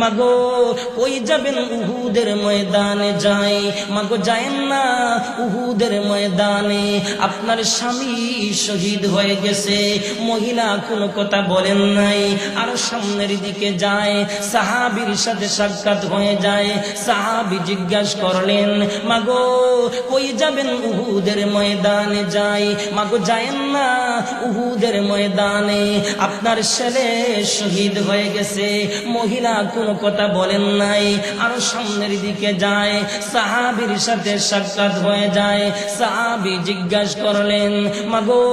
মাগো, কই যাবেন উহুদের ময়দানে যাই? মাগো, যায়েন না উহুদের ময়দানে। আপনার স্বামী শহীদ হয়ে গেছে, মহিলা কোনো কথা বলেন নাই। আর সামনের দিকে যায়, সাহাবির সাথে সাক্ষাৎ হয়ে যায়। সাহাবি জিজ্ঞাসা করলেন, মাগো, কই যাবেন উহুদের ময়দানে যাই? মাগো, যায়েন না উহুদের ময়দানে। আপনার ছেলে শহীদ হয়ে গেছে, মহিলা কোনো কথা বলেন নাই। আরও সামনের দিকে যায়, সাহাবির সাথে সাক্ষাৎ হয়ে যায়। সাহাবি জিজ্ঞাসা করলেন, মাগো,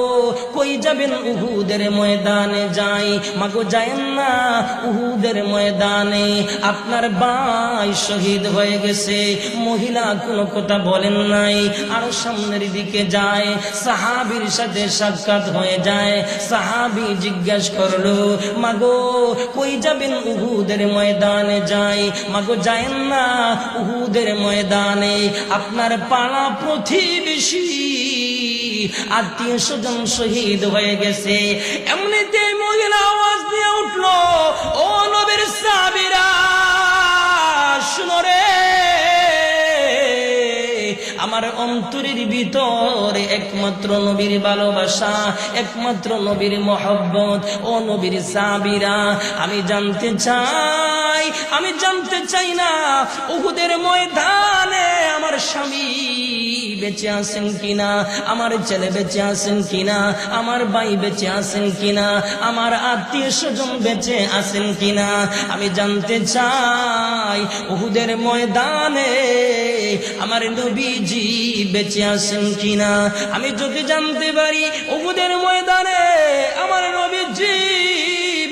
কই যাবেন উহুদের ময়দানে যাই? মাগো, যায়েন না উহুদের ময়দানে। আপনার ভাই শহীদ হয়ে গেছে, মহিলা কোনো কথা বলেন নাই। আরও সামনের দিকে যায়, সাহাবির সাথে সাক্ষাৎ হয়ে যায়। সাহাবি জিজ্ঞাসা করল, মাগো, কই যাবেন উহুদের ময়দানে? যাই। মাগো যায়েন না উহুদের ময়দানে আপনার পাড়া প্রতিবেশী আত্মীয় স্বজন শহীদ হয়ে গেছে। এমনিতে মহিলা আওয়াজ দিয়ে উঠল, ও নবীর সাবিরা, শুনো রে, আমার অন্তরের ভিতরে একমাত্র নবীর ভালোবাসা, একমাত্র নবীর মহব্বত, ও নবীর সাবিরা, আমি জানতে চাই আমি জানতে চাই না, উহুদের ময়দানে আমার স্বামী বেঁচে আছেন কিনা, আমার ছেলে বেঁচে আছেন কিনা, আমার ভাই বেঁচে আছেন কিনা, আমার আত্মীয় স্বজন বেঁচে আছেন কিনা, আমি জানতে চাই, উহুদের ময়দানে আমার নবীজি বেঁচে আছেন কিনা, আমি যদি জানতে পারি, উহুদের ময়দানে আমার নবীজি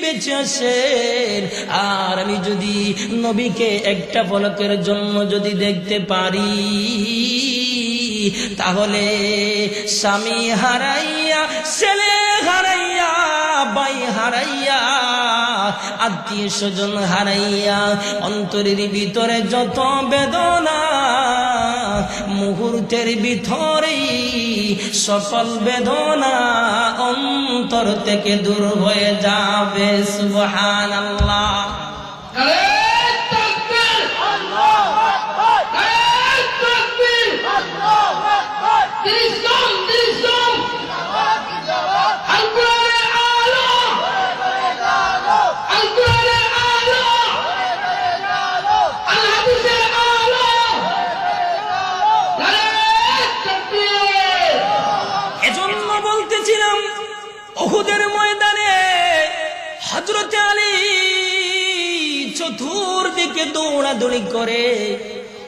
বেঁচে আছেন আর আমি যদি নবীকে একটা পলকের জন্য যদি দেখতে পারি, তাহলে স্বামী হারাইয়া, ছেলে হারাইয়া বাই হারাইয়া, আত্মীয় স্বজন হারাইয়া, অন্তরের ভিতরে যত বেদনা, মুহূর্তের ভিতরেই সকল বেদনা অন্তর থেকে দূর হয়ে যাবে সুবহান আল্লাহ দৌড়াদৌড়ি করে,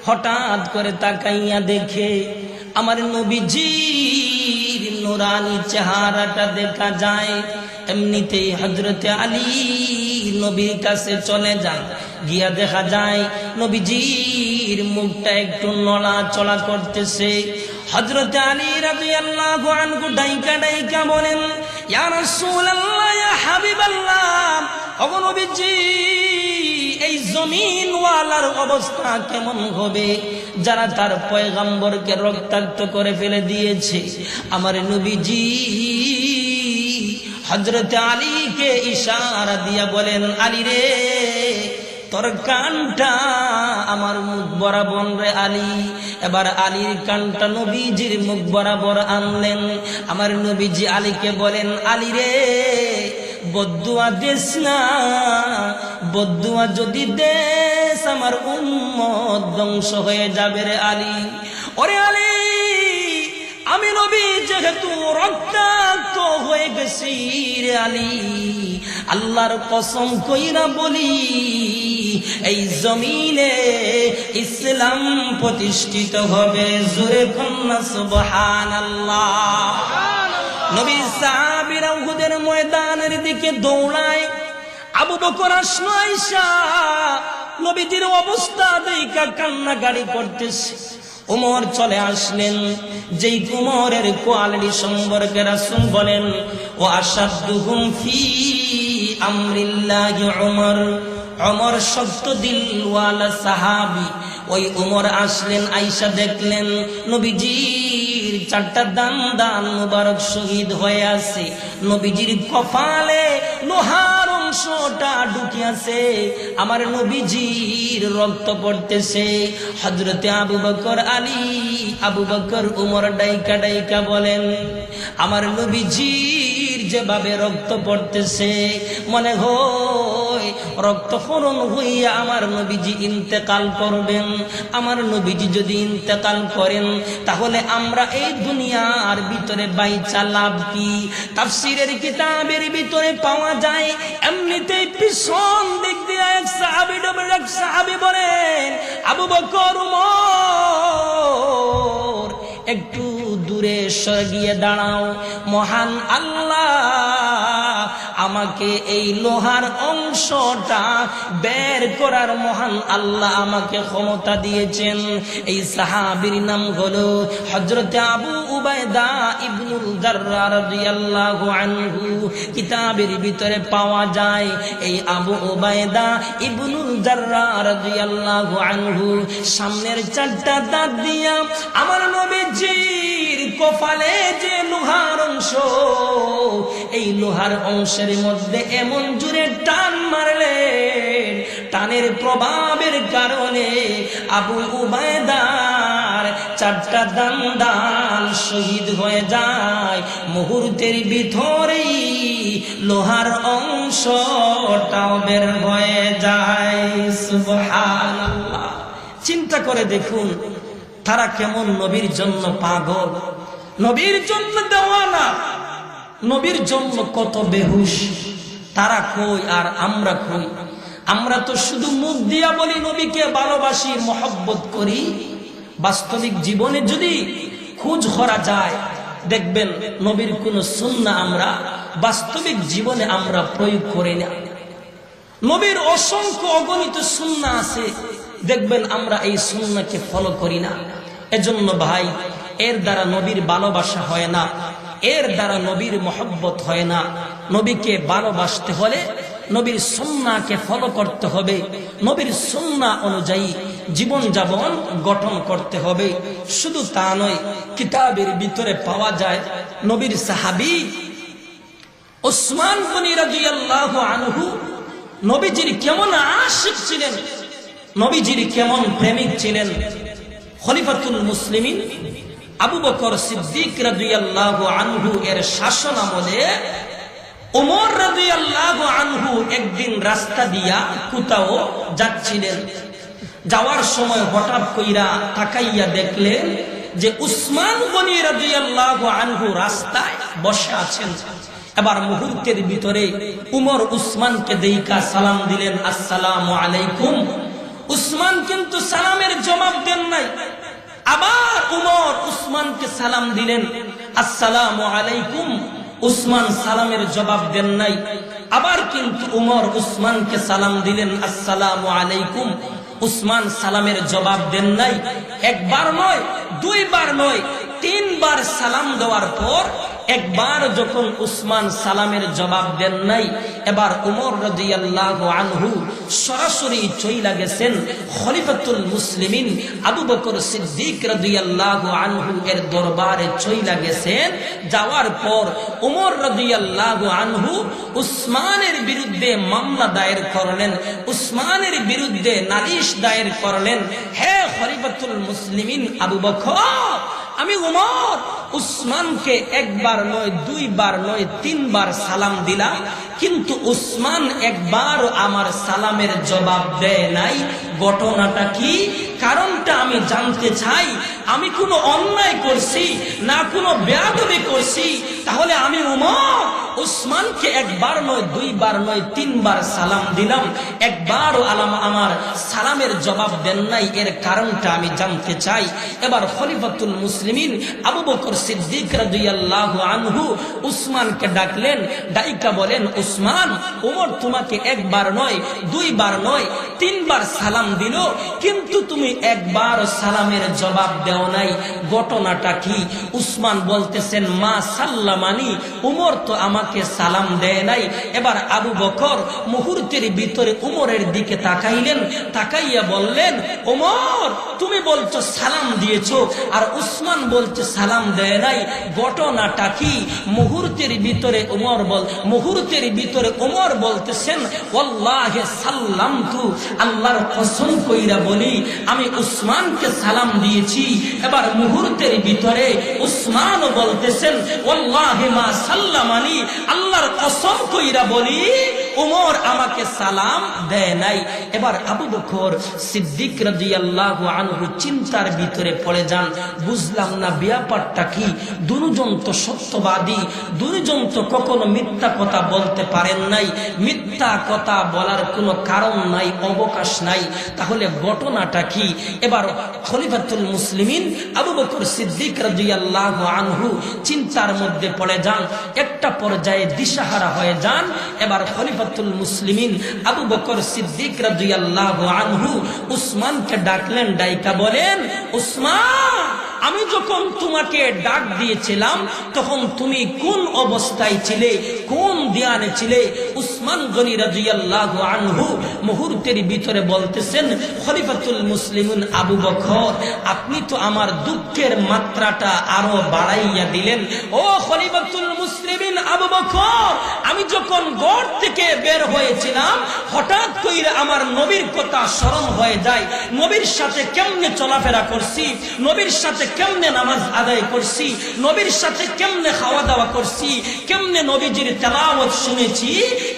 হঠাৎ করে তাকাইয়া দেখে আমার নবীজির নুরানি চেহারাটা দেখা যায়। এমনিতেই হজরতে আলী নবীর কাছে চলে যান, গিয়া দেখা যায় নবীজির মুখটা একটু নড়াচড়া করতেছে। হজরত আলী রাজি আল্লাহ আনকু ডাইকা ডাইকা বলেন, ইয়া রাসূলুল্লাহ, ইয়া হাবিবাল্লাহ ওগো নবীজি এই জমিন ওয়ালার অবস্থা কেমন হবে? যারা তার পয়গাম্বরকে রক্তাক্ত করে ফেলে দিয়েছে। আমার নবীজি হজরত আলীকে ইশারা দিয়া বলেন, আলী রে, তোর কানটা আমার মুখ বরাবর রে আলী। এবার আলীর কানটা নবীজির মুখ বরাবর আনলেন। আমার নবীজি আলীকে বলেন, আলী রে বদুয়া দেশ না, বদুয়া যদি দেশ আমার উম্মত ধ্বংস হয়ে যাবে রে আলী। ওরে আলী, আমি নবী যেহেতু রক্তাক্ত হয়ে গেছি রে আলী। আল্লাহর কসম কইরা বলি, এই জমিনে ইসলাম প্রতিষ্ঠিত হবে জোরে কন্যা সুবহান আল্লাহ নবী সাহাবীরা উহুদের ময়দানের দিকে দৌড়ায়। আবু বকর আসলো আইসা নবীজির অবস্থা দেখা কান্না গাড়ি করতেছে। উমর চলে আসলেন, যেই উমরের কোয়ালিটি সম্পর্কে রাসূল বলেন, ও আসাদুহুম ফি আমরিল্লাহি উমর। অমর সত্য দিলওয়ালা সাহাবি। ওই উমর আসলেন আইসা দেখলেন নবীজির চারটা দান দান মুবারক শহীদ হয়ে আছে। নবীজির কপালে লোহার অংশটা অংশটা আছে। আমার নবীজির রক্ত পড়তেছে। হজরতে আবু বকর আলী, আবু বকর উমর ডাইকা ডাইকা বলেন, আমার নবীজির যেভাবে রক্ত পড়তেছে, মনে হয় রক্তক্ষরণ হইয়া আমার নবীজি ইন্তেকাল করবেন। আমার নবীজি যদি ইন্তেকাল করেন, তাহলে আমরা এই দুনিয়ার ভিতরে বাইচা লাভ কি? তাফসিরের কিতাবের ভিতরে পাওয়া যায়, এমনিতেই পিছন দিক দিয়ে এক সাহাবি ডোবের এক সাহাবি বলেন, আবু বকর, উমর, একটু দূরে সরে গিয়ে দাঁড়াও। মহান আল্লাহ আমাকে এই লোহার অংশটা বের করার মহান আল্লাহ আমাকে ক্ষমতা দিয়েছেন। এই সাহাবির নাম হলো হজরত আবু উবায়দা ইবনুল রাদিয়াল্লাহু আনহু। কিতাবের ভিতরে পাওয়া যায়, এই আবু উবায়দা ইবনুল রাদিয়াল্লাহু আনহু। সামনের চারটা দাঁত দিয়া আমার নবীজির কপালে যে লোহার অংশ, এই লোহার অংশের মধ্যে এমন জুড়ে টান মারলেন, টানের প্রভাবের কারণে আবু উবায়দার চারটা দান্দাল শহীদ হয়ে যায়। মুহূর্তের ভিতরেই লোহার অংশটাও বের হয়ে যায়। চিন্তা করে দেখুন, তারা কেমন নবীর জন্য পাগল? নবীর জন্য দেওয়ানা। নবীর জন্য কত বেহুশ। তারা কই আর আমরা কই? আমরা তো শুধু মুখ দিয়া বলি নবীকে ভালোবাসি, মহব্বত করি। বাস্তবিক জীবনে যদি খোঁজ করা যায়, দেখবেন নবীর কোন সুন্না আমরা, বাস্তবিক জীবনে আমরা প্রয়োগ করি না। নবীর অসংখ্য অগণিত সুন্না আছে, দেখবেন আমরা এই সুন্নাকে ফলো করি না। এজন্য ভাই, এর দ্বারা নবীর ভালোবাসা হয় না। এর দ্বারা নবীর মহব্বত হয় না। নবীকে ভালোবাসতে হলে নবীর সুন্নাকে ফলো করতে হবে। নবীর সুন্না অনুযায়ী জীবন যাপন গঠন করতে হবে। শুধু তা নয়, কিতাবের ভিতরে পাওয়া যায়, নবীর সাহাবি ওসমান আনহু নবীজির কেমন আশিক ছিলেন, নবীজির কেমন প্রেমিক ছিলেন, খলিফাতুল মুসলিমিন আবু বকর সিদ্দিক রাদিয়াল্লাহু আনহু এর শাসন আমলে ওমর রাদিয়াল্লাহু আনহু একদিন রাস্তা দিয়া কোথাও যাচ্ছিলেন। যাওয়ার সময় হঠাৎ কইরা তাকাইয়া দেখলেন যে উসমান গনি রাদিয়াল্লাহু আনহু রাস্তায় বসে আছেন। এবার মুহূর্তের ভিতরে উমর উসমানকে দেইকা সালাম দিলেন, আসসালামু আলাইকুম। উসমান কিন্তু সালামের জবাব দেন নাই। আবার উমর উসমানকে সালাম দিলেন। আসসালাম আলাইকুম। উসমান সালামের জবাব দেন নাই। আবার কিন্তু উমর উসমানকে সালাম দিলেন। আসসালাম আলাইকুম। উসমান সালামের জবাব দেন নাই। একবার নয়, দুইবার নয়, তিনবার সালাম দেওয়ার পর একবার যখন উসমান সালামের জবাব দেন নাই, এবার উমর রাদিয়াল্লাহু আনহু সরাসরি চইলা গেছেন খলিফাতুল মুসলিমিন আবু বকর সিদ্দিক রাদিয়াল্লাহু আনহু এর দরবারে চইলা গেছেন। যাওয়ার পর উমর রাদিয়াল্লাহু আনহু উসমানের বিরুদ্ধে মামলা দায়ের করলেন, উসমানের বিরুদ্ধে নালিশ দায়ের করলেন, হে খলিফাতুল মুসলিমিন আবু বকর আমি উমর উসমানকে একবার নয়, দুইবার নয়, তিনবার সালাম দিলাম, কিন্তু উসমান একবার আমার সালামের জবাব দেয় নাই। ঘটনাটা কি? কারণটা আমি জানতে চাই। আমি কোনো অন্যায় করছি, না কোনো বেয়াদবি করছি। তাহলে আমি উমর উসমানকে একবার নয়, দুইবার নয়, তিনবার সালাম দিলাম। একবারও আলাম আমার সালামের জবাব দেন নাই, এর কারণটা আমি জানতে চাই। এবার খলিফাতুল মুসলিমিন আবু বকর সিদ্দিক রাদিয়াল্লাহু আনহু উসমানকে ডাকলেন, ডাইকা বলেন, উসমান, ওমর তোমাকে একবার নয়, দুইবার নয়, তিনবার সালাম দিল, কিন্তু তুমি একবার সালামের জবাব দেও নাই। ঘটনাটা কি? উসমান বলতেছেন, মা সাল্লামানি উমর তো আমাকে সালাম দেয় নাই। এবার আবু বকর মুহূর্তের ভিতরে উমরের দিকে তাকাইলেন, তাকাইয়া বললেন, ওমর, তুমি বলছো সালাম দিয়েছ। আর উসমান বলছে সালাম দেয় নাই, ঘটনাটা কি? মুহূর্তের ভিতরে উমর বল, মুহূর্তের ভিতরে উমর বলতেছেন, ওয়াল্লাহে সাল্লাম তু আল্লাহর কসম কইরা বলি, আমি উসমানকে সালাম দিয়েছি। এবার মুহূর্তের ভিতরে উসমানও বলতেছেন, ওয়াল্লাহে মা সাল্লামানি, আল্লাহর কসম কইরা বলি উমর আমাকে সালাম দেয় নাই। এবার আবু বকর সিদ্দিক আনহু চিন্তার ভিতরে পড়ে যান। বুঝলাম না ব্যাপারটা কি? দুজন তো সত্যবাদী, দুজন তো কখনো মিথ্যা কথা বলতে পারেন নাই। মিথ্যা কথা বলার কোনো কারণ নাই, অবকাশ নাই। তাহলে ঘটনাটা কি? এবার খলিফাতুল মুসলিমিন আবু বকর সিদ্দিক রাদিয়াল্লাহু আনহু চিন্তার মধ্যে পড়ে যান। একটা পর্যায়ে দিশাহারা হয়ে যান। এবার খলিফাতুল মুসলিমিন আবু বকর সিদ্দিক রাদিয়াল্লাহু আনহু উসমানকে ডাকলেন ডাইকা বলেন উসমান আমি যখন তোমাকে ডাক দিয়েছিলাম, তখন তুমি কোন অবস্থায় ছিলে, কোন দিয়ানে ছিলে? উসমান গনি রাজিয়াল্লাহু আনহু মুহূর্তের ভিতরে বলতেছেন, খলিফাতুল মুসলিমুন আবু বকর, আপনি তো আমার দুঃখের মাত্রাটা আরও বাড়াইয়া দিলেন। ও খলিফাতুল মুসলিমিন আবু বকর, আমি যখন গড় থেকে বের হয়েছিলাম, হঠাৎ কইরা আমার নবীর কথা স্মরণ হয়ে যায়। নবীর সাথে কেমনে চলাফেরা করছি? নবীর সাথে কেমনে নামাজ আদায় করছি? নবীর সাথে কেমনে খাওয়া দাওয়া করছি? কেমনে নবীজির তেলাওয়াত শুনেছি?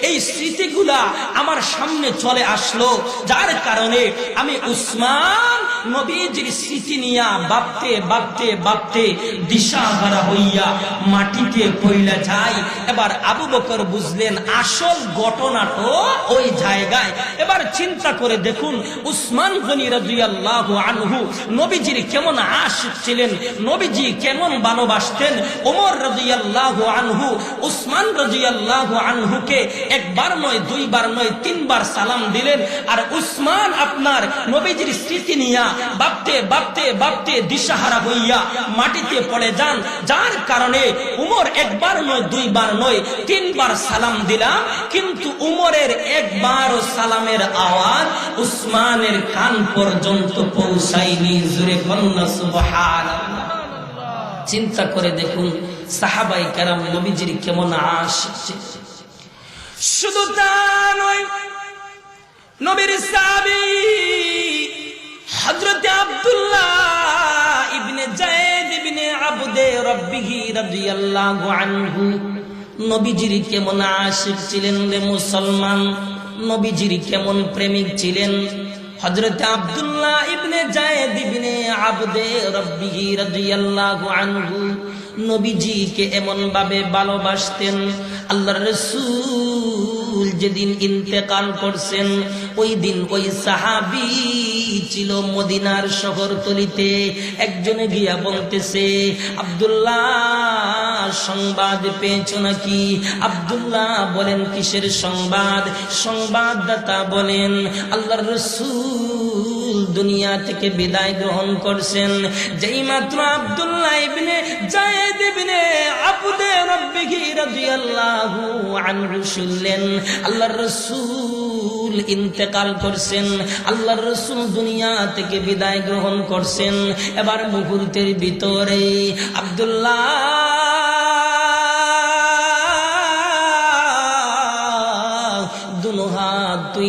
এই স্মৃতিগুলা আমার সামনে চলে আসলো। যার কারণে আমি উসমান নবীজির স্মৃতি নিয়া বাপতে বাপতে বাপতে দিশাহারা হইয়া মাটিতে পইলা যায় এবার আবু বকর বুঝলেন, আসল ঘটনা তো ওই জায়গায়। এবার চিন্তা করে দেখুন, উসমান গনি রাদিয়াল্লাহু আনহু নবীজির কেমন আশিক ছিলেন নবীজি কেমন ভালোবাসতেন ওমর রাদিয়াল্লাহু আনহু, উসমান রাদিয়াল্লাহু আনহুকে একবার নয়, দুইবার নয়, তিনবার সালাম দিলেন। আর উসমান আপনার নবীজির স্মৃতি নিয়া বাপতে বাপতে বাপতে দিশাহারা হইয়া মাটিতে পড়ে যান। যার কারণে উমর একবার নয়, দুইবার নয়, তিনবার সালাম দিলাম। কিন্তু উমরের একবার সালামের আওয়াজ উসমানের কান পর্যন্ত পৌঁছায়নি। জুড়ে কন্যা সুবহান। চিন্তা করে দেখুন সাহাবাই কারাম নবীজির কেমন আসছে শুধু নয়, নবীর সাহাবী হযরত আব্দুল্লাহ ইবনে জায়েদ ইবনে আবদে রাব্বিহি রাদিয়াল্লাহু আনহু। নবীজির কেমন আশিক ছিলেন রে মুসলমান? নবীজির কেমন প্রেমিক ছিলেন? হযরত আব্দুল্লাহ ইবনে জায়েদ ইবনে আবদে রাব্বিহি রাদিয়াল্লাহু আনহু নবীজিকে এমন ভাবে ভালোবাসতেন। আল্লাহর রাসূল যেদিন ইন্তেকাল করছেন, ওই দিন ওই সাহাবি ছিল মদিনার শহরতলিতে। একজনে গিয়া বলতেছে, আব্দুল্লাহ সংবাদ পেয়েছ নাকি? আব্দুল্লাহ বলেন, কিসের সংবাদ? সংবাদদাতা বলেন, আল্লাহর রসুল দুনিয়া থেকে বিদায় গ্রহণ করছেন। যেই মাত্র আব্দুল্লাহ ইবনে জায়েদ ইবনে আবদে রাব্বিহি রাদিয়াল্লাহু আনহু শুনলেন, আল্লাহর রাসূল ইন্তেকাল করছেন, আল্লাহর রাসূল দুনিয়া থেকে বিদায় গ্রহণ করছেন। এবার মুহূর্তের ভিতরে আব্দুল্লাহ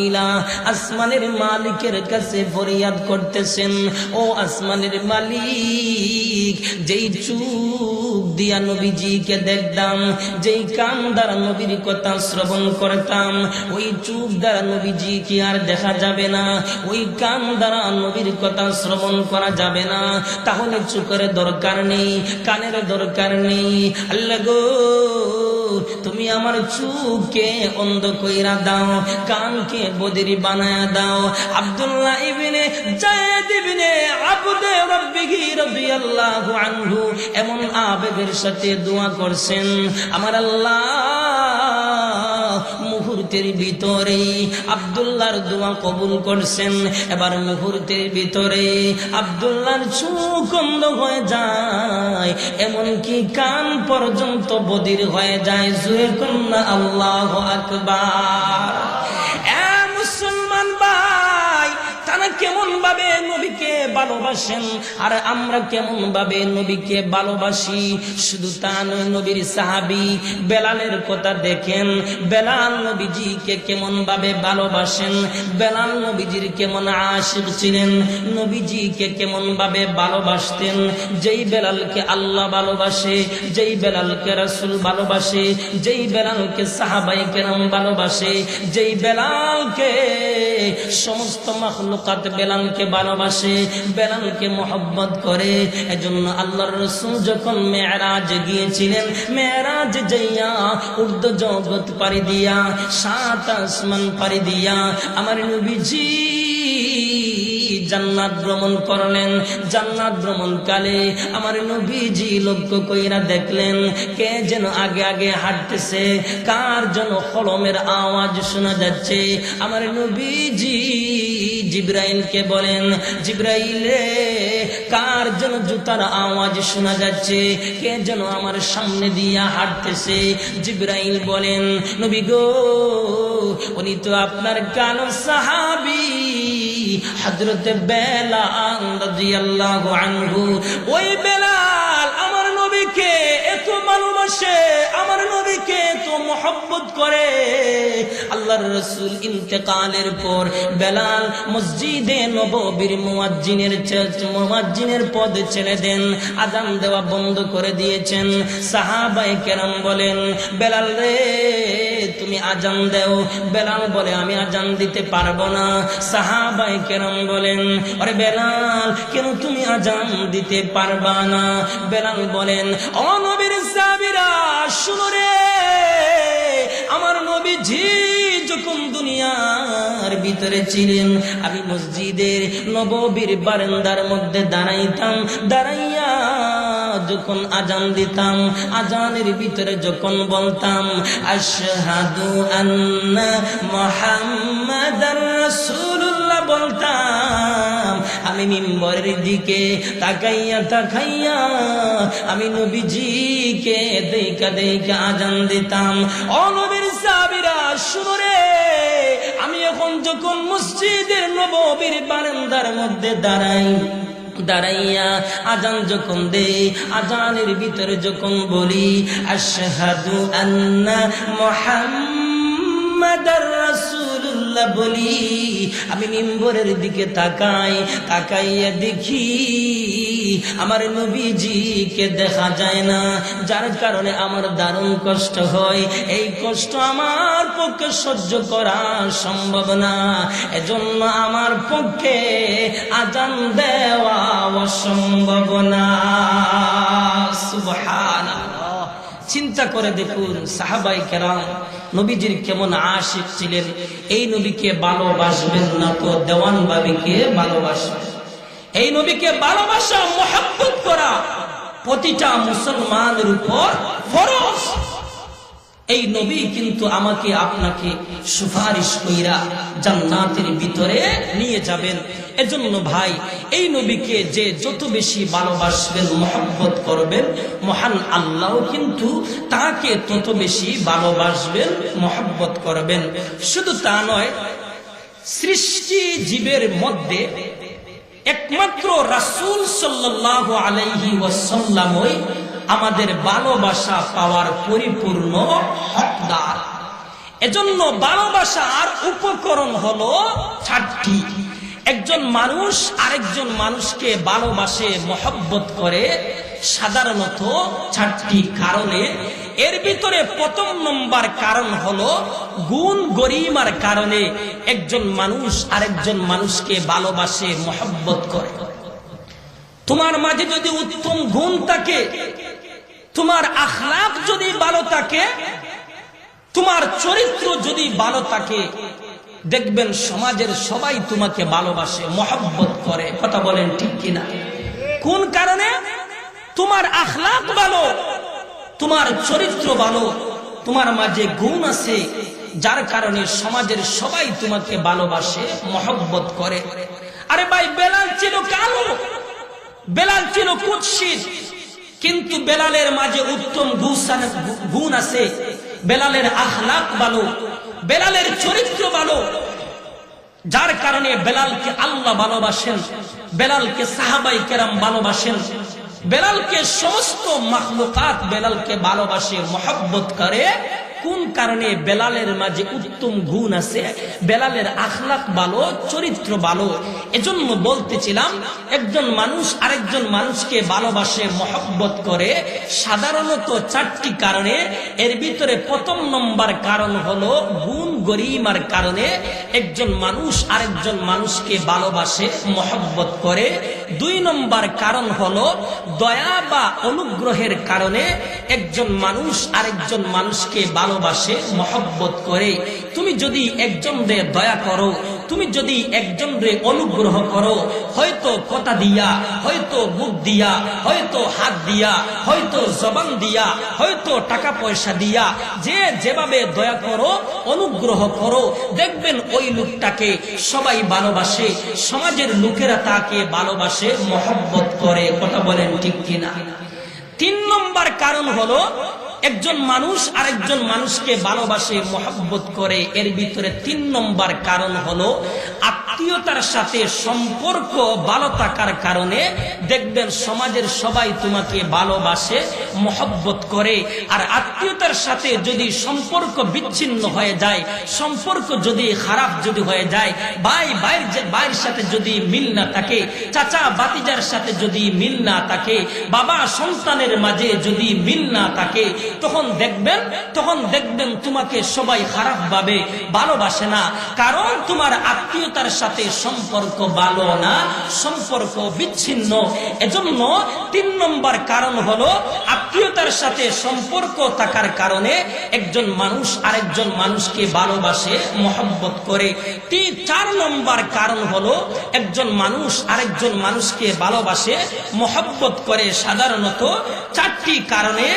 তুইলা আসমানের মালিকের কাছে ফরিয়াদ করতেছেন। ও আসমানের মালিক, যেই চুপ দিয়া নবীজিকে দেখতাম, যেই কান দ্বারা নবীর কথা শ্রবণ করতাম, ওই চুপ দ্বারা নবীজি কি আর দেখা যাবে না, ওই কান দ্বারা নবীর কথা শ্রবণ করা যাবে না। তাহলে চুকের দরকার নেই, কানের দরকার নেই। আল্লাহ গো তুমি আমার চুকে অন্ধ কইরা দাও, কানকে বদিরি বানায়া দাও। আব্দুল্লাহ ইবিনে জায়েদ ইবিনে আবদে রব্বিহি রাদিয়াল্লাহু আনহু এমন আবেগের সাথে দোয়া করছেন, আমার আল্লাহ মুহূর্তের ভিতরে আবদুল্লাহর দোয়া কবুল করছেন। এবার মুহূর্তের ভিতরে আবদুল্লাহর চোখ অন্ধ হয়ে যায়। এমনকি কান পর্যন্ত বদির হয়ে যায়। জুয়ে কন্যা আল্লাহ আকবার। কেমন ভাবে নবীকে ভালোবাসেন? আর আমরা কেমন ভাবে নবীকে ভালোবাসি? শুধু তা নয়, নবীর সাহাবি বেলালের কথা দেখেন। বেলাল নবীজিকে কেমন ভাবে ভালোবাসেন? বেলাল নবীজির কেমন আশিক ছিলেন? নবীজিকে কেমন ভাবে ভালোবাসতেন? যেই বেলালকে আল্লাহ ভালোবাসে, যেই বেলালকে রাসূল ভালোবাসে, যেই বেলালকে সাহাবাই কেরাম ভালোবাসে, যেই বেলালকে সমস্ত মখলুকাত বেলালকে ভালোবাসে, বেলালকে মোহব্বত করে। এজন্য আল্লাহর রসুল যখন মেয়েরাজ গিয়েছিলেন, মেয়েরাজ যাইয়া উর্দ জগৎ পারি দিয়া, সাত আসমান পারি দিয়া, আমার নবীজি জান্নাত ভ্রমণ করলেন। জান্নাত ভ্রমণ কালে আমার নবীজি লক্ষ্য কইরা দেখলেন, কে যেন আগে আগে হাঁটতেছে, কার যেন কলমের আওয়াজ শোনা যাচ্ছে। আমার নবীজি জিব্রাইলকে বলেন, জিব্রাইলে, কার যেন জুতার আওয়াজ শোনা যাচ্ছে, কে যেন আমার সামনে দিয়া হাঁটতেছে? জিব্রাইল বলেন, নবী গো, উনি তো আপনার কালো সাহাবি। হজরতে বেলাল রাদিয়াল্লাহু আনহু ওই বেলাল আমার নবীকে ভালোবাসে, আমার নবীকে এত মহব্বত করে। আল্লাহর রসুল ইন্তেকালের পর বেলাল মসজিদে নববীর মুয়াজ্জিনের মুয়াজ্জিনের পদ ছেড়ে দেন, আজান দেওয়া বন্ধ করে দিয়েছেন। সাহাবাই কেরাম বলেন, বেলাল রে, তুমি আজান দেও। বেলাল বলে, আমি আজান দিতে পারব না। সাহাবাই কেরাম বলেন আরে বেলাল, কেন তুমি আজান দিতে পারবা না? বেলাল বলেন নবীর সাবিরা শুনো রে, আমার নবীজি যখন দুনিয়ার ভিতরে ছিলেন, আমি মসজিদের নববীর বারান্দার মধ্যে দাঁড়াইতাম, দাঁড়াইয়া যখন আজান দিতাম, আজানের ভিতরে যখন বলতাম, আশহাদু আন্না মুহাম্মাদার রাসূলুল্লাহ বলতাম আমি মিম্বরের দিকে তাকাইয়া তাকাইয়া আমি নবীজিকে দেখা দেখা আজান দিতাম। অনবীর সাবিরা শুনো রে, আমি এখন যখন মসজিদের নববীর বারান্দার মধ্যে দাঁড়াই, দাঁড়াইয়া আজান যখন দে আজানের ভিতরে যখন বলি, আশহাদু আন্না মুহাম্মাদার রাসূলুল্লাহ বলি, আমি মিম্বরের দিকে তাকাই, তাকাইয়া দেখি আমার নবীজিকে দেখা যায় না। যার কারণে আমার দারুণ কষ্ট হয়। এই কষ্ট আমার পক্ষে সহ্য করা সম্ভব না। এজন্য আমার পক্ষে আজান দেওয়া অসম্ভব না। সুবহানাল্লাহ। চিন্তা করে দেখুন, সাহাবাই কেরাম, নবীজির কেমন আশিক ছিলেন? এই নবীকে ভালোবাসবেন না তো দেওয়ান বাবিকে ভালোবাসবেন। এই নবীকে ভালোবাসা, মহাব্বত করা প্রতিটা মুসলমানের উপর ফরজ এই নবী কিন্তু আমাকে, আপনাকে সুপারিশ কইরা জান্নাতের ভিতরে নিয়ে যাবেন। এজন্য ভাই, এই নবীকে যে যত বেশি ভালোবাসবেন, মহব্বত করবেন, মহান আল্লাহ কিন্তু তাকে তত বেশি ভালোবাসবেন, মহব্বত করবেন। শুধু তা নয়, সৃষ্টি জীবের মধ্যে একমাত্র রাসূল সাল্লাল্লাহু আলাইহি ওয়াসাল্লামই আমাদের ভালোবাসা পাওয়ার পরিপূর্ণ হকদার। এজন্য ভালোবাসার উপকরণ হলো চারটি। একজন মানুষ আরেকজন মানুষকে ভালোবাসে, মহব্বত করে, সাধারণত চারটি কারণে। এর ভিতরে প্রথম নম্বর কারণ হলো গুণ গরিমার কারণে একজন মানুষ আরেকজন মানুষকে ভালোবাসে, মহব্বত করে। তোমার মাঝে যদি উত্তম গুণ থাকে তোমার আখলাক যদি ভালো থাকে, তোমার চরিত্র যদি ভালো থাকে, দেখবেন সমাজের সবাই তোমাকে ভালোবাসে, মহব্বত করে। কথা বলেন ঠিক কিনা? কোন কারণে? তোমার আখলাক ভালো, তোমার চরিত্র ভালো, তোমার মাঝে গুণ আছে, যার কারণে সমাজের সবাই তোমাকে ভালোবাসে, মহব্বত করে। আরে ভাই, বেলাল ছিল কালো, বেলাল ছিল কুৎসিত। কিন্তু বেলালের মাঝে উত্তম গুণ আছে। বেলালের আখলাক ভালো, বেলালের চরিত্র ভালো। যার কারণে বেলালকে আল্লাহ ভালোবাসেন, বেলালকে সাহাবাই কেরাম ভালোবাসেন। বেলালকে সমস্ত মাহলুকাত বেলালকে ভালোবাসে, মহব্বত করে কোন কারণে বেলালের মাঝে উত্তম গুণ আছে? বেলালের আখলাক ভালো, চরিত্র ভালো। এজন্য বলতেছিলাম, একজন মানুষ আরেকজন মানুষকে ভালোবাসে, মহব্বত করে। সাধারণত চারটি কারণে। এর ভিতরে প্রথম নম্বর কারণ হলো গুণ গরিমার কারণে। একজন মানুষ আরেকজন মানুষকে ভালোবাসে, মহব্বত করে। দুই নম্বর কারণ হলো দয়া বা অনুগ্রহের কারণে। একজন মানুষ আরেকজন মানুষকে ভালোবাসে, মহব্বত করে। তুমি যদি একজন রে দয়া করো, তুমি যদি একজন রে অনুগ্রহ করো, হয়তো কথা দিয়া, হয়তো মুখ দিয়া, হয়তো হাত দিয়া, হয়তো জবান দিয়া, হয়তো টাকা পয়সা দিয়া, যে যেভাবে দয়া করো, অনুগ্রহ করো, দেখবেন ওই লোকটাকে সবাই ভালোবাসে, সমাজের লোকেরা তাকে ভালোবাসে, মহব্বত করে। কথা বলেন ঠিক কিনা? তিন নম্বর কারণ হলো একজন মানুষ আরেকজন মানুষকে ভালোবাসে, মহব্বত করে। এর ভিতরে তিন নম্বর কারণ হলো আত্মীয়তার সাথে সম্পর্ক ভালো থাকার কারণে দেখবেন সমাজের সবাই তোমাকে ভালোবাসে, মহব্বত করে। আর আত্মীয়তার সাথে যদি সম্পর্ক বিচ্ছিন্ন হয়ে যায়, সম্পর্ক যদি খারাপ যদি হয়ে যায়, ভাই, ভাইয়ের ভাইয়ের সাথে যদি মিল না থাকে, চাচা বাতিজার সাথে যদি মিল না থাকে, বাবা, সন্তানের মাঝে যদি মিল না থাকে তখন দেখবেন তখন দেখবেন তোমাকে সবাই খারাপ ভাবে ভালোবাসে না। কারণ তোমার আত্মীয়তার সাথে সম্পর্ক ভালো না, সম্পর্ক বিচ্ছিন্ন। এজন্য তিন নম্বর কারণ হলো আত্মীয়তার সাথে সম্পর্ক থাকার কারণে একজন মানুষ আরেকজন মানুষকে ভালোবাসে, মহব্বত করে। তিন চার নম্বর কারণ হলো একজন মানুষ আরেকজন মানুষকে ভালোবাসে, মহব্বত করে। সাধারণত চারটি কারণে।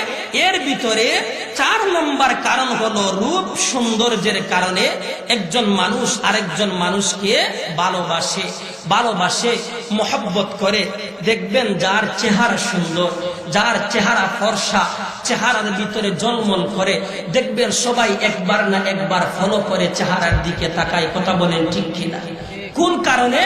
এর ভিতরে চার নম্বর কারণ হলো রূপ সৌন্দর্যের কারণে একজন মানুষ আরেকজন মানুষকে ভালোবাসে ভালোবাসে, মহব্বত করে। দেখবেন যার চেহারা সুন্দর, যার চেহারা ফর্সা, চেহারার ভিতরে জলমল করে। দেখবেন সবাই একবার না একবার ফলো করে চেহারার দিকে তাকায়। কথা বলেন ঠিক কিনা? কোন কারণে?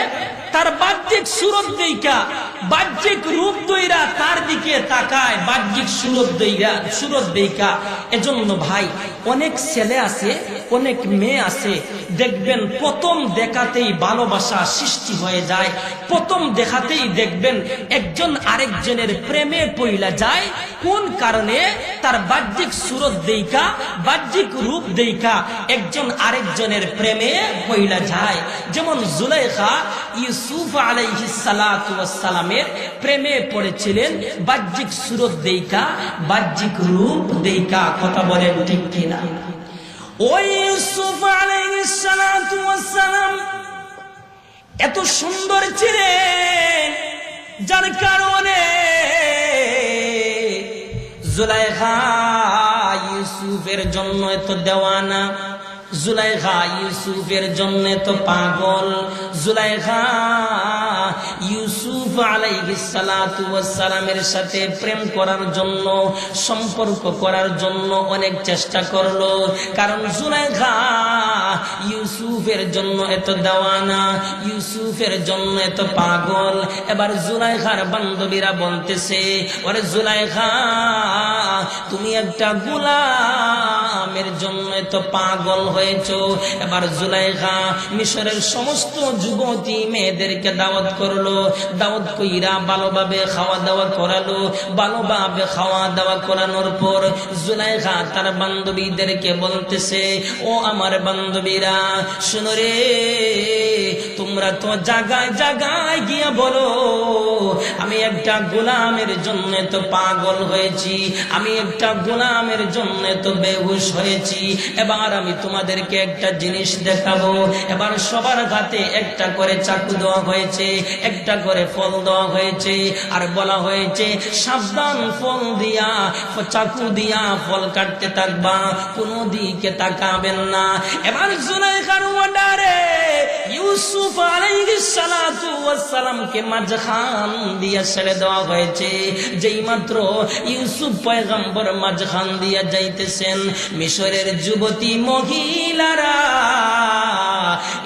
তার বাহ্যিক সুরত দেইকা বাহ্যিক রূপ দইরা তার দিকে তাকায়, বাহ্যিক সুরত দইরা সুরত দেইকা এজন্য ভাই অনেক ছেলে আছে, অনেক মেয়ে আছে। দেখবেন প্রথম দেখাতেই ভালোবাসা সৃষ্টি হয়ে যায়। প্রথম দেখাতেই দেখবেন একজন আরেকজনের প্রেমে পইলা যায়। কোন কারণে? তার বাহ্যিক সুরত দেইকা বাহ্যিক রূপ দেইকা একজন আরেকজনের প্রেমে পইলা যায়। যেমন জুলাইখা ইউসুফ আলাইহিস সালাতু ওয়াস সালামের প্রেমে পড়েছিলেন, বাহ্যিক সুরত দেইকা বাহ্যিক রূপ দেইকা কথা বলেন ঠিক কিনা ওই ইউসুফ আলাইহিস সালাতু ওয়াস সালাম এত সুন্দর ছিলেন, যার কারণে জুলাইখা ইউসুফের জন্য এত দেওয়ানা জুলাইখা ইউসুফের জন্য তো পাগল জুলাইখা ইউসুফ সাথে প্রেম করার জন্য, সম্পর্ক করার জন্য অনেক চেষ্টা করল। কারণ জুলাইখা ইউসুফের জন্য এত দেওয়ানা, ইউসুফের জন্য এত পাগল। এবার জুলাইখার বান্ধবীরা বলতেছে, ওরে জুলাইখা তুমি একটা গুলামের জন্য এত পাগল হয়েছ। এবার জুলাইখা মিশরের সমস্ত যুবতী মেয়েদেরকে দাওয়াত করল। দাওয়াত কইরা ভালোভাবে খাওয়া দাওয়া করালো। ভালোভাবে খাওয়া দাওয়া করানোর পর জুলাইখা তার বান্ধবীদেরকে বলতেছে, ও আমার বান্ধবীরা, শুনো রে, তোমরা তো জাগায় জাগায় গিয়া বলো, আমি একটা গোলামের জন্য তো পাগল হয়েছি, আমি একটা গোলামের জন্য তো বেহুশ হয়েছি, এবার আমি তোমাদেরকে একটা জিনিস দেখাবো। এবার সবার হাতে একটা করে চাকু দেওয়া হয়েছে, একটা করে ফল দেওয়া হয়েছে, আর বলা হয়েছে, সাবধান ফল দিয়া, চাকু দিয়া ফল কাটতে থাকবা, কোনো দিকে তাকাবেন না। এবার জুলাইখার ওয়ার্ডারে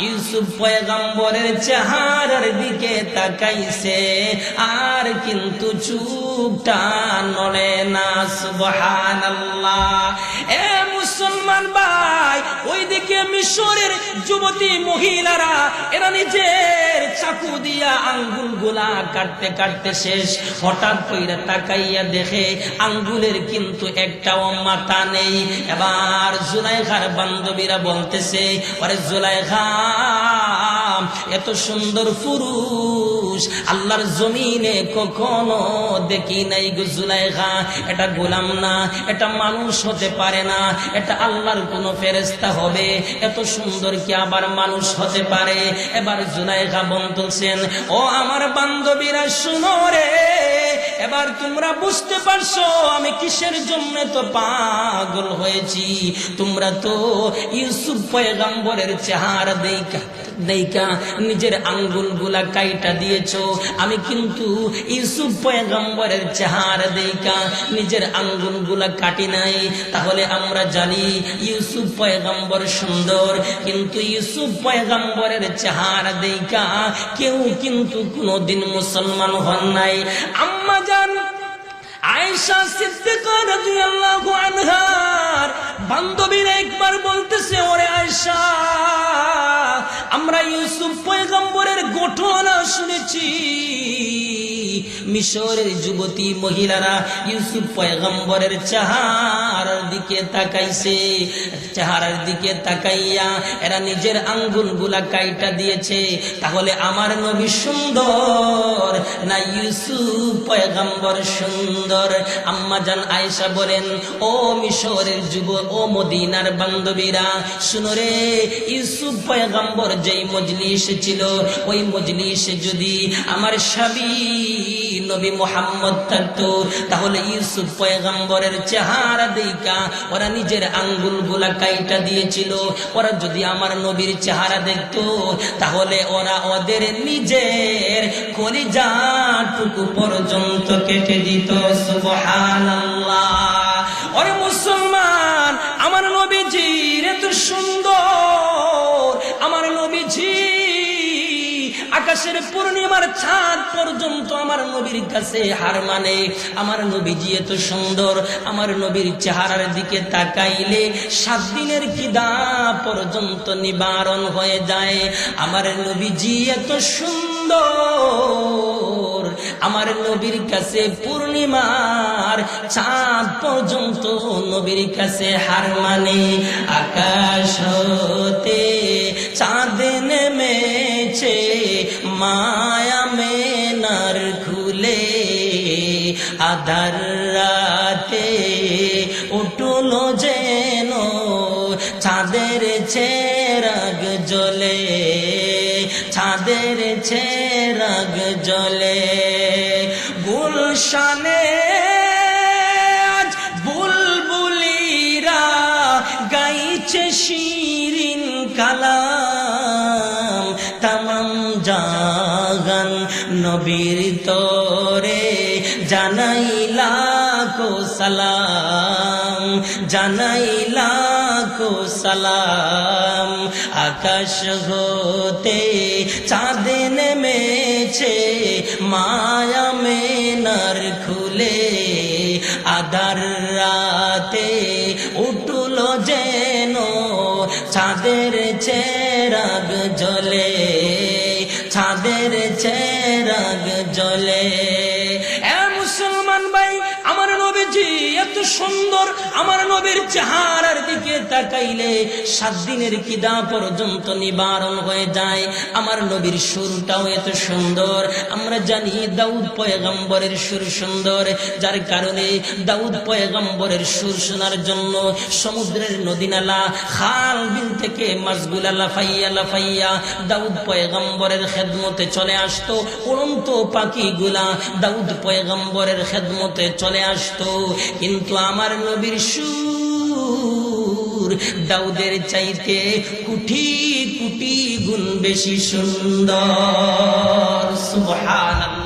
ইউসুফ পয়গম্বরের দিকে তাকাইছে আর কিন্তু চুপটা নড়ে না সুবহানাল্লাহ। এ মুসলমান ভাই মিশরের যুবতী মহিলারা, এরা নিজের চাকু দিয়া আঙ্গুলগুলা কাটতে কাটতে শেষ। হঠাৎ কইরা তাকাইয়া দেখে আঙ্গুলের কিন্তু একটাও মাথা নেই। এবার জুলাইখার বান্ধবীরা বলতেছে আরে জুলাইখা এত সুন্দর পুরুষ, আল্লাহর জমিনে কখনো দেখি নাই গুজুলাইখা এটা গোলাম না, এটা মানুষ হতে পারে না, এটা আল্লাহর কোন ফেরেস্তা হবে। এত সুন্দর কি আবার মানুষ হতে পারে? এবার জুলাইখা বলতেছেন, ও আমার বান্ধবীরা, শুনো রে এবার তোমরা বুঝতে পারছ, আমি কিসের জন্য তো পাগল হয়েছি? তোমরা তো ইউসুফ পয়গাম্বরের চেহারা দেখা দেখা নিজের আঙ্গুলগুলা কাইটা দিয়েছ। আমি কিন্তু ইউসুফ পয়গম্বরের চেহারা দেখা নিজের আঙ্গুলগুলা কাটি নাই। তাহলে আমরা জানি ইউসুফ পয়গম্বর সুন্দর, কিন্তু ইউসুফ পয়গম্বরের চেহারা দেখা কেউ কিন্তু কোনোদিন মুসলমান হন নাই। আম্মা জান আয়েশা সিদ্দিকা রাদিয়াল্লাহু আনহার বান্ধবীরা একবার বলতেছে, ওরে আয়েশা, আমরা ইউসুফ পয়গম্বরের ঘটনা শুনেছি। মিশরের যুবতী মহিলারা ইউসুফ পয়গম্বরের চেহারার দিকে তাকাইছে। চেহারার দিকে তাকাইয়া এরা নিজের আঙ্গুলগুলা কাইটা দিয়েছে। তাহলে আমার নবী সুন্দর না ইউসুফ পয়গম্বর সুন্দর? আম্মা জান আয়েশা বলেন, ও মিশরের যুব, ও মদিনার বান্ধবীরা, শুনো রে, ইউসুফ পয়গম্বর যেই মজলিস ছিল, ওই মজলিসে যদি আমার স্বামী নবী মোহাম্মদ থাকতো, তাহলে ইউসুফ পয়গম্বরের চেহারা দেখা, ওরা নিজের আঙ্গুলগুলা কাইটা দিয়েছিল। ওরা যদি আমার নবীর চেহারা দেখতো, তাহলে ওরা ওদের নিজের কলিজাটুকু পর্যন্ত কেটে দিত। সুবহানাল্লাহ। ওরে মুসলমান, আমার নবীজির এত সুন্দর আকাশের পূর্ণিমার ছাদ পর্যন্ত আমার নবীর কাছে হার মানে। আমার নবীজি এত সুন্দর, আমার নবীর চেহারার দিকে তাকাইলে সাত দিনের কিদা পর্যন্ত নিবারণ হয়ে যায়। আমার নবীজি এত সুন্দর, আমার নবীর কাছে পূর্ণিমার চাঁদ পর্যন্ত নবীর কাছে হার মানে। আকাশ হতে আধার রাতে উঠল যেন চাঁদের ছেরাগ জ্বলে চাঁদের ছেরাগ জ্বলে গুলশানে আজ গাইছে শিরিন কালাম। তামাম জাগান নবীর তরে জানাইলা কো সালাম জানাইলা কো সালাম। আকাশ হতে চাঁদ নেমেছে, মায়া মে মেনার খুলে। আধার রাতে উঠল যেন চাঁদের চেরাগ জ্বলে নবীর চেহারার দিকে তাকাইলে সাত দিনের কিদা পর্যন্ত নিবারণ হয়ে যায়। আমার নবীর সুরটাও এত সুন্দর। আমরা জানি দাউদ পয়গম্বরের সুর সুন্দর। যার কারণে দাউদ পয়গম্বরের সুর শোনার জন্য সমুদ্রের নদী নালা, খাল বিল থেকে মাছগুলা লাফাইয়া লাফাইয়া দাউদ পয়গম্বরের খেদমতে চলে আসতো। উড়ন্ত পাখিগুলা দাউদ পয়গম্বরের খেদমতে চলে আসতো। কিন্তু আমার নবীর সুর দাউদের চাইতে কুঠি কুটি গুণ বেশি সুন্দর। সুবহানাল্লাহ।